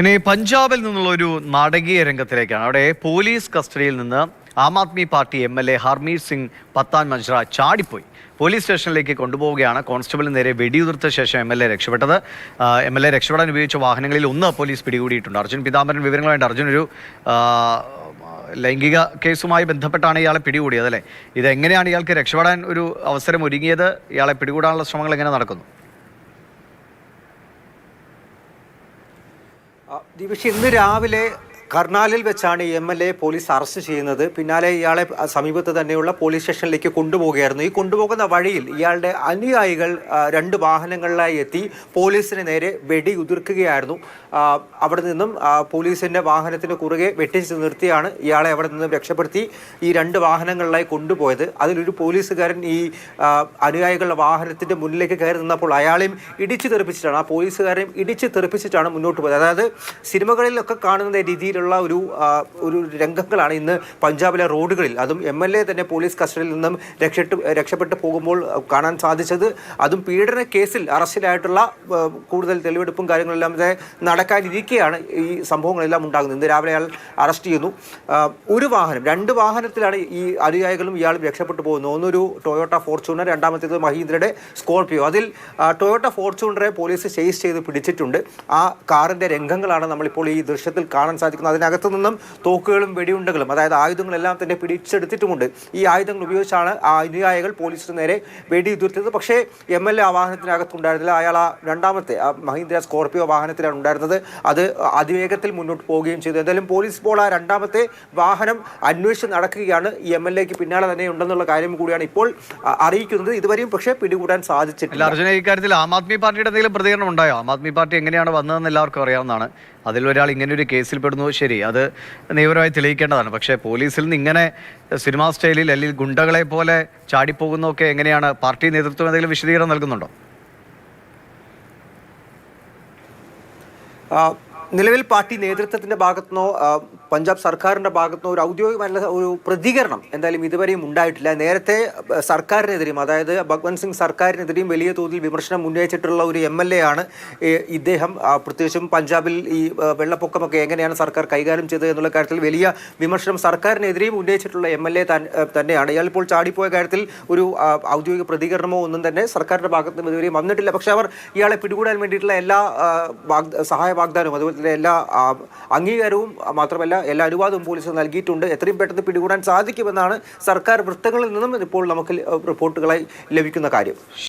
ഇനി പഞ്ചാബിൽ നിന്നുള്ള ഒരു നാടകീയ രംഗത്തിലേക്കാണ്. അവിടെ പോലീസ് കസ്റ്റഡിയിൽ നിന്ന് Aam Aadmi party M L A Harmeet Singh Pathan Majra ചാടിപ്പോയി. Police സ്റ്റേഷനിലേക്ക് കൊണ്ടുപോവുകയാണ്. കോൺസ്റ്റബിളിന് നേരെ വെടിയുതിർത്ത ശേഷം എം എൽ എ രക്ഷപ്പെട്ടത്. എം എൽ എ രക്ഷപ്പെടാൻ ഉപയോഗിച്ച വാഹനങ്ങളിൽ ഒന്ന് പോലീസ് പിടികൂടിയിട്ടുണ്ട്. അർജുൻ പിതാംബരൻ വിവരങ്ങളുമായിട്ട് അർജുൻ ഒരു ലൈംഗിക കേസുമായി ബന്ധപ്പെട്ടാണ് ഇയാളെ പിടികൂടിയത് അല്ലേ? ഇതെങ്ങനെയാണ് ഇയാൾക്ക് രക്ഷപ്പെടാൻ ഒരു അവസരം ഒരുങ്ങിയത്? ഇയാളെ പിടികൂടാനുള്ള ശ്രമങ്ങൾ എങ്ങനെ നടക്കുന്നു? ആ, ദിവിഷ് ഇന്ന് രാവിലെ കർണാലിൽ വെച്ചാണ് M L A police arrest ചെയ്യുന്നത്. പിന്നാലെ ഇയാളെ സമീപത്ത് തന്നെയുള്ള പോലീസ് സ്റ്റേഷനിലേക്ക് കൊണ്ടുപോകുകയായിരുന്നു ഈ കൊണ്ടുപോകുന്ന വഴിയിൽ ഇയാളുടെ അനുയായികൾ രണ്ട് വാഹനങ്ങളിലായി എത്തി പോലീസിന് നേരെ വെടി ഉതിർക്കുകയായിരുന്നു. അവിടെ നിന്നും പോലീസിന്റെ വാഹനത്തിന് കുറുകെ വെട്ടിച്ച് നിർത്തിയാണ് ഇയാളെ അവിടെ നിന്നും രക്ഷപ്പെടുത്തി ഈ രണ്ട് വാഹനങ്ങളിലായി കൊണ്ടുപോയത്. അതിലൊരു പോലീസുകാരൻ ഈ അനുയായികളുടെ വാഹനത്തിന്റെ മുന്നിലേക്ക് കയറി നിന്നപ്പോൾ അയാളെയും ഇടിച്ചു തെറിപ്പിച്ചിട്ടാണ് ആ പോലീസുകാരെയും ഇടിച്ചു തെറിപ്പിച്ചിട്ടാണ് മുന്നോട്ട് പോയത്. അതായത് സിനിമകളിലൊക്കെ കാണുന്ന രീതിയിലുള്ള ഒരു ഒരു രംഗങ്ങളാണ് ഇന്ന് പഞ്ചാബിലെ റോഡുകളിൽ. അതും എം എൽ എ തന്നെ പോലീസ് കസ്റ്റഡിയിൽ നിന്നും രക്ഷപ്പെട്ട് രക്ഷപ്പെട്ട് പോകുമ്പോൾ കാണാൻ സാധിച്ചത്. അതും പീഡന കേസിൽ അറസ്റ്റിലായിട്ടുള്ള കൂടുതൽ തെളിവെടുപ്പും കാര്യങ്ങളെല്ലാം നടക്കാനിരിക്കെയാണ് ഈ സംഭവങ്ങളെല്ലാം ഉണ്ടാകുന്നത്. ഇന്ന് രാവിലെ അയാൾ അറസ്റ്റ് ചെയ്യുന്നു. ഒരു വാഹനം രണ്ട് വാഹനത്തിലാണ് ഈ അനുയായികളും ഇയാളും രക്ഷപ്പെട്ടു പോകുന്നത്. ഒന്നൊരു ടൊയോട്ട ഫോർച്യൂണർ രണ്ടാമത്തേത് മഹീന്ദ്രയുടെ സ്കോർപിയോ. അതിൽ ടൊയോട്ട ഫോർച്യൂണറെ പോലീസ് ചേസ് ചെയ്ത് പിടിച്ചിട്ടുണ്ട്. ആ കാറിന്റെ രംഗങ്ങളാണ് നമ്മളിപ്പോൾ ഈ ദൃശ്യത്തിൽ കാണാൻ സാധിക്കുന്നത്. അതിനകത്തു നിന്നും തോക്കുകളും വെടിയുണ്ടകളും അതായത് ആയുധങ്ങളെല്ലാം തന്നെ പിടിച്ചെടുത്തിട്ടുമുണ്ട്. ഈ ആയുധങ്ങൾ ഉപയോഗിച്ചാണ് ആ അനുയായികൾ പോലീസിന് നേരെ വെടിയുതിർത്തത് പക്ഷേ എം എൽ എ ആ വാഹനത്തിനകത്തുണ്ടായിരുന്നില്ല. അയാൾ ആ രണ്ടാമത്തെ ആ മഹീന്ദ്ര സ്കോർപിയോ വാഹനത്തിലാണ് ഉണ്ടായിരുന്നത്. അത് അതിവേഗത്തിൽ മുന്നോട്ട് പോവുകയും ചെയ്തു. എന്തായാലും പോലീസ് ഇപ്പോൾ ആ രണ്ടാമത്തെ വാഹനം അന്വേഷിച്ച് നടക്കുകയാണ്. ഈ എം എൽ എക്ക് പിന്നാലെ തന്നെ ഉണ്ടെന്നുള്ള കാര്യം കൂടിയാണ് ഇപ്പോൾ അറിയിക്കുന്നത്. ഇതുവരെയും പക്ഷേ പിടികൂടാൻ സാധിച്ചിട്ടില്ല. അർജുന ഇക്കാര്യത്തിൽ ആം ആദ്മി പാർട്ടിയുടെ എന്തെങ്കിലും പ്രതികരണം ഉണ്ടായോ? ആം ആദ്മി പാർട്ടി എങ്ങനെയാണ് വന്നതെന്ന് എല്ലാവർക്കും അറിയാവുന്നതാണ്. അതിൽ ഒരാൾ ഇങ്ങനെ ഒരു കേസിൽ പെടുന്നു. ശരി അത് നിയമപരമായി തെളിയിക്കേണ്ടതാണ്. പക്ഷേ പോലീസിൽ നിന്ന് ഇങ്ങനെ സിനിമാ സ്റ്റൈലിൽ അല്ലെങ്കിൽ ഗുണ്ടകളെ പോലെ ചാടിപ്പോകുന്നതൊക്കെ എങ്ങനെയാണ്? പാർട്ടി നേതൃത്വം എന്തെങ്കിലും വിശദീകരണം നൽകുന്നുണ്ടോ? നിലവിൽ പാർട്ടി നേതൃത്വത്തിന്റെ ഭാഗത്തുനിന്നോ പഞ്ചാബ് സർക്കാരിന്റെ ഭാഗത്തുനിന്നോ ഒരു ഔദ്യോഗികമായ ഒരു പ്രതികരണം എന്തായാലും ഇതുവരെയും ഉണ്ടായിട്ടില്ല. നേരത്തെ സർക്കാരിനെതിരെയും അതായത് ഭഗവന്ത് സിംഗ് സർക്കാരിനെതിരെയും വലിയ തോതിൽ വിമർശനം ഉന്നയിച്ചിട്ടുള്ള ഒരു എം എൽ എ ആണ് ഇദ്ദേഹം. പ്രത്യേകിച്ചും പഞ്ചാബിൽ ഈ വെള്ളപ്പൊക്കമൊക്കെ എങ്ങനെയാണ് സർക്കാർ കൈകാര്യം ചെയ്തത് എന്നുള്ള കാര്യത്തിൽ വലിയ വിമർശനം സർക്കാരിനെതിരെയും ഉന്നയിച്ചിട്ടുള്ള എം എൽ എ തന്നെയാണ്. ഇയാൾ ഇപ്പോൾ ചാടിപ്പോയ കാര്യത്തിൽ ഒരു ഔദ്യോഗിക പ്രതികരണമോ ഒന്നും തന്നെ സർക്കാരിന്റെ ഭാഗത്തുനിന്ന് ഇതുവരെയും വന്നിട്ടില്ല. പക്ഷേ അവർ ഇയാളെ പിടികൂടാൻ വേണ്ടിയിട്ടുള്ള എല്ലാ സഹായ വാഗ്ദാനവും അതുപോലെ തന്നെ എല്ലാ അംഗീകാരവും മാത്രമല്ല എല്ലാ അനുവാദവും പോലീസ് നൽകിയിട്ടുണ്ട്. എത്രയും പെട്ടെന്ന് പിടികൂടാൻ സാധിക്കുമെന്നാണ് സർക്കാർ വൃത്തങ്ങളിൽ നിന്നും ഇപ്പോൾ നമുക്ക് റിപ്പോർട്ടുകളായി ലഭിക്കുന്ന കാര്യം.